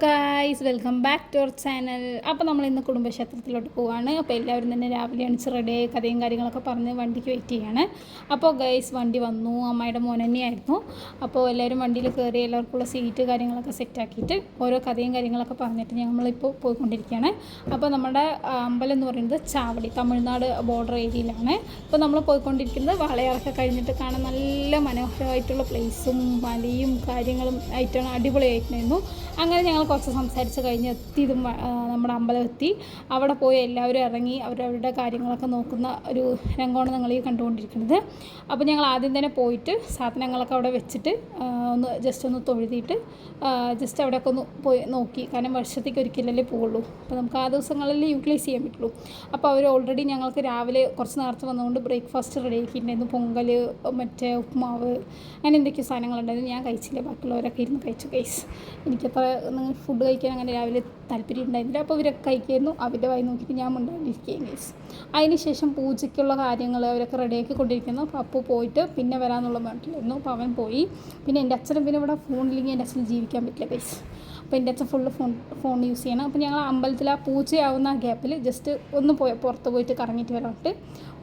Guys welcome back to our channel അപ്പോൾ നമ്മൾ ഇന്ന് കുടുംബക്ഷേത്രത്തിലോട്ട് പോവാണ്. അപ്പോൾ എല്ലാവരും തന്നെ രാവിലെ എണിച്ച് ആയി കഥയും കാര്യങ്ങളൊക്കെ പറഞ്ഞ് വണ്ടിക്ക് വെയിറ്റ് ചെയ്യാണ്. അപ്പോൾ ഗൈസ് വണ്ടി വന്നു. അമ്മയുടെ മോൻ തന്നെയായിരുന്നു. അപ്പോൾ എല്ലാവരും വണ്ടിയിൽ കയറി എല്ലാവർക്കുള്ള സീറ്റ് കാര്യങ്ങളൊക്കെ സെറ്റാക്കിയിട്ട് ഓരോ കഥയും കാര്യങ്ങളൊക്കെ പറഞ്ഞിട്ട് നമ്മളിപ്പോൾ പോയിക്കൊണ്ടിരിക്കുകയാണ്. അപ്പോൾ നമ്മുടെ അമ്പലം എന്ന് പറയുന്നത് ചാവടി തമിഴ്നാട് ബോർഡർ ഏരിയയിലാണ് ഇപ്പോൾ നമ്മൾ പോയിക്കൊണ്ടിരിക്കുന്നത് വളയാറൊക്കെ കഴിഞ്ഞിട്ട് കാണാൻ നല്ല മനോഹരമായിട്ടുള്ള പ്ലേസും മലയും കാര്യങ്ങളും ആയിട്ടാണ് അടിപൊളിയായിട്ടുണ്ടായിരുന്നു. അങ്ങനെ ഞങ്ങൾ കുറച്ച് സംസാരിച്ച് കഴിഞ്ഞ് എത്തിയതും ഇത് നമ്മുടെ അമ്പലം എത്തി. അവിടെ പോയി എല്ലാവരും ഇറങ്ങി അവരവരുടെ കാര്യങ്ങളൊക്കെ നോക്കുന്ന ഒരു രംഗമാണ് നിങ്ങൾ ഈ കണ്ടുകൊണ്ടിരിക്കുന്നത്. അപ്പോൾ ഞങ്ങൾ ആദ്യം തന്നെ പോയിട്ട് സാധനങ്ങളൊക്കെ അവിടെ വെച്ചിട്ട് ഒന്ന് ജസ്റ്റ് ഒന്ന് തൊഴുതിയിട്ട് ജസ്റ്റ് അവിടെയൊക്കെ ഒന്ന് പോയി നോക്കി. കാരണം വർഷത്തേക്ക് ഒരിക്കലല്ലേ പോവുള്ളൂ. അപ്പോൾ നമുക്ക് ആ ദിവസങ്ങളിൽ യൂട്ടിലൈസ് ചെയ്യാൻ പറ്റുള്ളൂ. അപ്പോൾ അവർ ഓൾറെഡി ഞങ്ങൾക്ക് രാവിലെ കുറച്ച് നേരത്തെ വന്നുകൊണ്ട് ബ്രേക്ക്ഫാസ്റ്റ് റെഡി ആക്കിയിട്ടുണ്ടായിരുന്നു. പൊങ്കൽ മറ്റേ ഉപ്പുമാവ് അങ്ങനെ എന്തൊക്കെയോ സാധനങ്ങളുണ്ടായിരുന്നു. ഞാൻ കഴിച്ചില്ല. ബാക്കിയുള്ളവരൊക്കെ ഇരുന്ന് കഴിച്ചു കൈസ് എനിക്കത്ര നിങ്ങൾ ഫുഡ് കഴിക്കാൻ അങ്ങനെ രാവിലെ താല്പര്യം ഉണ്ടായിരുന്നില്ല. അപ്പോൾ ഇവരൊക്കെ കഴിക്കായിരുന്നു. അവരുടെ വായി നോക്കിയിട്ട് ഞാൻ ഉണ്ടായിരിക്കുകയും കൈസ് അതിന് ശേഷം പൂജയ്ക്കുള്ള കാര്യങ്ങൾ അവരൊക്കെ റെഡിയാക്കി കൊണ്ടിരിക്കുന്നു. അപ്പോൾ അപ്പു പോയിട്ട് പിന്നെ വരാമെന്നുള്ള പറഞ്ഞിട്ടില്ലായിരുന്നു അപ്പോൾ അവൻ പോയി. പിന്നെ എന്റെ അച്ഛനും പിന്നെ ഇവിടെ ഫോണില്ലെങ്കിൽ എന്റെ അച്ഛന് ജീവിക്കാൻ പറ്റില്ല കൈസ് അപ്പോൾ എന്റെ അച്ഛൻ ഫുള്ള് ഫോൺ ഫോൺ യൂസ് ചെയ്യണം. അപ്പോൾ ഞങ്ങൾ അമ്പലത്തിൽ ആ പൂജയാവുന്ന ആ ഗ്യാപ്പിൽ ജസ്റ്റ് ഒന്ന് പോയി പുറത്ത് പോയിട്ട് കറങ്ങിയിട്ട് വരാനായിട്ട്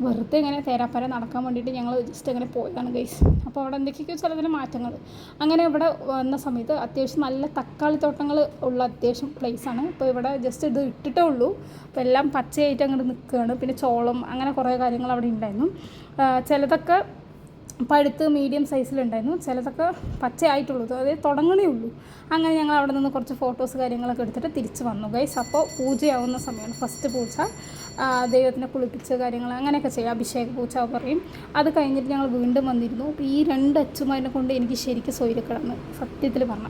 വെറുതെ ഇങ്ങനെ തേരാപ്പര നടക്കാൻ വേണ്ടിയിട്ട് ഞങ്ങൾ ജസ്റ്റ് അങ്ങനെ പോയതാണ് ഗൈസ് അപ്പോൾ അവിടെ എന്തൊക്കെയൊക്കെയോ ചിലതിന് മാറ്റങ്ങൾ. അങ്ങനെ ഇവിടെ വന്ന സമയത്ത് അത്യാവശ്യം നല്ല തക്കാളി തോട്ടങ്ങൾ ഉള്ള അത്യാവശ്യം പ്ലേസാണ് ഇപ്പോൾ ഇവിടെ ജസ്റ്റ് ഇത് ഇട്ടിട്ടേ ഉള്ളൂ. അപ്പോൾ എല്ലാം പച്ചയായിട്ട് അങ്ങോട്ട് നിൽക്കുകയാണ് പിന്നെ ചോളം അങ്ങനെ കുറേ കാര്യങ്ങൾ അവിടെ ഉണ്ടായിരുന്നു. ചിലതൊക്കെ പഴുത്ത് മീഡിയം സൈസിലുണ്ടായിരുന്നു ചിലതൊക്കെ പച്ചയായിട്ടുള്ളൂ. അതായത് തുടങ്ങണേ ഉള്ളൂ. അങ്ങനെ ഞങ്ങൾ അവിടെ നിന്ന് കുറച്ച് ഫോട്ടോസ് കാര്യങ്ങളൊക്കെ എടുത്തിട്ട് തിരിച്ച് വന്നു ഗൈസ് അപ്പോൾ പൂജയാവുന്ന സമയമാണ് ഫസ്റ്റ് പൂജ. ദൈവത്തിനെ കുളിപ്പിച്ച് കാര്യങ്ങൾ അങ്ങനെയൊക്കെ ചെയ്യുക അഭിഷേക പൂജ പറയും. അത് കഴിഞ്ഞിട്ട് ഞങ്ങൾ വീണ്ടും വന്നിരുന്നു. ഈ രണ്ട് അച്ഛന്മാരെ കൊണ്ട് എനിക്ക് ശരിക്കും സ്വൈരക്കിടന്ന് സത്യത്തിൽ പറഞ്ഞു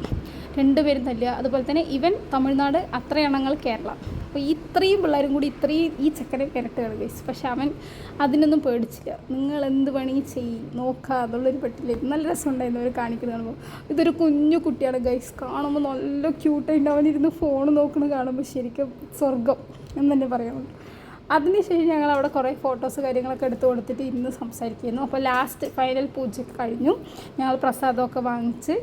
രണ്ടുപേരും തല്ലുക. അതുപോലെ തന്നെ ഇവൻ തമിഴ്നാട് അത്രയണങ്ങൾ കേരള. അപ്പോൾ ഇത്രയും പിള്ളേരും കൂടി ഇത്രയും ഈ ചെക്കനെ പെരട്ടുകയാണ് ഗൈസ് പക്ഷെ അവൻ അതിനൊന്നും പേടിച്ചില്ല. നിങ്ങൾ എന്ത് വേണമെങ്കിൽ ചെയ്യും. നോക്കുക എന്നുള്ളൊരു പെട്ടില്ല നല്ല രസമുണ്ടായിരുന്നു അവർ കാണിക്കുന്നത് കാണുമ്പോൾ. ഇതൊരു കുഞ്ഞു കുട്ടിയാണ് ഗൈസ് കാണുമ്പോൾ നല്ല ക്യൂട്ടായിട്ട് അവനിരുന്ന് ഫോൺ നോക്കുന്നത് കാണുമ്പോൾ ശരിക്കും സ്വർഗം എന്ന് തന്നെ പറയാനുള്ളൂ അതിനുശേഷം ഞങ്ങൾ അവിടെ കുറേ ഫോട്ടോസ് കാര്യങ്ങളൊക്കെ എടുത്തു കൊടുത്തിട്ട് ഇരുന്ന് സംസാരിക്കുന്നു. അപ്പോൾ ലാസ്റ്റ് ഫൈനൽ പൂജയൊക്കെ കഴിഞ്ഞു. ഞങ്ങൾ പ്രസാദമൊക്കെ വാങ്ങിച്ച്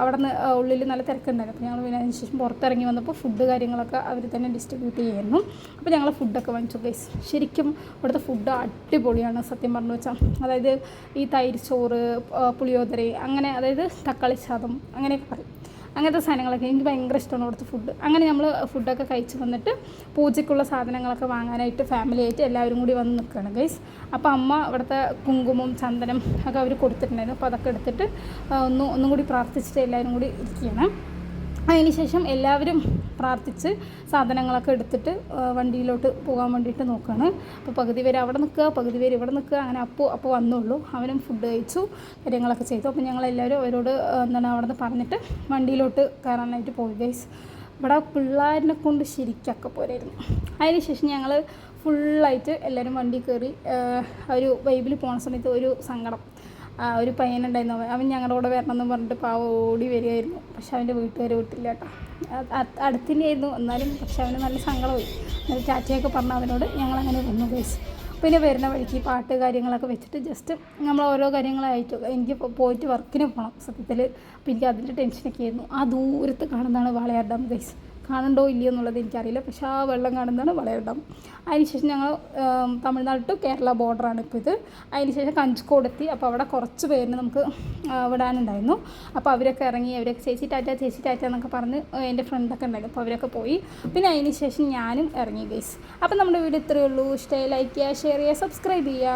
അവിടെ നിന്ന് ഉള്ളിൽ നല്ല തിരക്കുണ്ടായിരുന്നു. അപ്പോൾ ഞങ്ങൾ പിന്നെ അതിനുശേഷം പുറത്തിറങ്ങി വന്നപ്പോൾ ഫുഡ് കാര്യങ്ങളൊക്കെ അവർ തന്നെ ഡിസ്ട്രിബ്യൂട്ട് ചെയ്യുന്നു. അപ്പോൾ ഞങ്ങൾ ഫുഡൊക്കെ വാങ്ങിച്ചു ഗൈസ് ശരിക്കും ഇവിടുത്തെ ഫുഡ് അടിപൊളിയാണ് സത്യം പറഞ്ഞു വെച്ചാൽ അതായത് ഈ തൈര് ചോറ് പുളിയോദര അങ്ങനെ അതായത് തക്കാളി ചാദം അങ്ങനെയൊക്കെ പറയും. അങ്ങനത്തെ സാധനങ്ങളൊക്കെ എനിക്ക് ഭയങ്കര ഇഷ്ടമാണ് അവിടുത്തെ ഫുഡ് അങ്ങനെ നമ്മൾ ഫുഡൊക്കെ കഴിച്ച് വന്നിട്ട് പൂജയ്ക്കുള്ള സാധനങ്ങളൊക്കെ വാങ്ങാനായിട്ട് ഫാമിലി ആയിട്ട് എല്ലാവരും കൂടി വന്ന് നിൽക്കുകയാണ് ഗൈസ് അപ്പോൾ അമ്മ അവിടുത്തെ കുങ്കുമം ചന്ദനം ഒക്കെ അവർ കൊടുത്തിട്ടുണ്ടായിരുന്നു. അപ്പോൾ അതൊക്കെ എടുത്തിട്ട് ഒന്ന് ഒന്നും കൂടി പ്രാർത്ഥിച്ചിട്ട് എല്ലാവരും കൂടി ഇരിക്കുകയാണ്. അതിനുശേഷം എല്ലാവരും പ്രാർത്ഥിച്ച് സാധനങ്ങളൊക്കെ എടുത്തിട്ട് വണ്ടിയിലോട്ട് പോകാൻ വേണ്ടിയിട്ട് നോക്കുകയാണ് അപ്പോൾ പകുതി പേര് അവിടെ നിൽക്കുക പകുതി പേര് ഇവിടെ നിൽക്കുക അങ്ങനെ അപ്പോൾ അപ്പോൾ വന്നുള്ളൂ. അവനും ഫുഡ് കഴിച്ചു കാര്യങ്ങളൊക്കെ ചെയ്തു. അപ്പോൾ ഞങ്ങളെല്ലാവരും അവരോട് എന്താണ് അവിടെ നിന്ന് പറഞ്ഞിട്ട് വണ്ടിയിലോട്ട് കയറാനായിട്ട് പോയി ഗൈസ് ഇവിടെ പിള്ളേരിനെ കൊണ്ട് ശരിക്കൊക്കെ പോരായിരുന്നു. അതിനുശേഷം ഞങ്ങൾ ഫുള്ളായിട്ട് എല്ലാവരും വണ്ടി കയറി ഒരു വൈബിൽ പോണ സമയത്ത് ഒരു സങ്കടം. ഒരു പയ്യനുണ്ടായിരുന്നു. അവൻ അവൻ ഞങ്ങളുടെ കൂടെ വരണം എന്ന് പറഞ്ഞിട്ട് പാവ ഓടി വരികയായിരുന്നു. പക്ഷെ അവന്റെ വീട്ടുകാർ വിട്ടില്ല കേട്ടോ. അടുത്തന്നെയായിരുന്നു എന്നാലും പക്ഷെ അവന് നല്ല സങ്കടമായി. എന്നിട്ട് ചാറ്റയൊക്കെ പറഞ്ഞ അവനോട് ഞങ്ങളങ്ങനെ വന്നു ഗൈസ് പിന്നെ വരുന്ന വഴിക്ക് പാട്ട് കാര്യങ്ങളൊക്കെ വെച്ചിട്ട് ജസ്റ്റ് നമ്മൾ ഓരോ കാര്യങ്ങളായിട്ട് എനിക്ക് പോയിട്ട് വർക്കിന് പോകണം സത്യത്തിൽ അപ്പോൾ എനിക്ക് അതിന്റെ ടെൻഷനൊക്കെ ആയിരുന്നു. ആ ദൂരത്ത് കാണുന്നതാണ് വാളയാർ ഡാം ഗൈസ് കാണണ്ടോ ഇല്ലയോ എന്നുള്ളത് എനിക്കറിയില്ല. പക്ഷേ ആ വെള്ളം കാണുന്നതാണ് വളയർ ഡാം അതിനുശേഷം ഞങ്ങൾ തമിഴ്നാട് ടു കേരള ബോർഡറാണ് ഇപ്പോൾ ഇത്. അതിനുശേഷം കഞ്ചിക്കോട് എത്തി. അപ്പോൾ അവിടെ കുറച്ച് പേരിന് നമുക്ക് വിടാനുണ്ടായിരുന്നു. അപ്പോൾ അവരൊക്കെ ഇറങ്ങി അവരൊക്കെ ചേച്ചി ടാറ്റ ചേച്ചി ടാറ്റ എന്നൊക്കെ പറഞ്ഞ് എന്റെ ഫ്രണ്ടൊക്കെ ഉണ്ടായിരുന്നു. അപ്പോൾ അവരൊക്കെ പോയി. പിന്നെ അതിനുശേഷം ഞാനും ഇറങ്ങി ഗൈസ് അപ്പോൾ നമ്മുടെ വീഡിയോ ഇത്രയേ ഉള്ളൂ. ഇഷ്ടമായി ലൈക്ക് ചെയ്യുക ഷെയർ ചെയ്യുക സബ്സ്ക്രൈബ് ചെയ്യുക.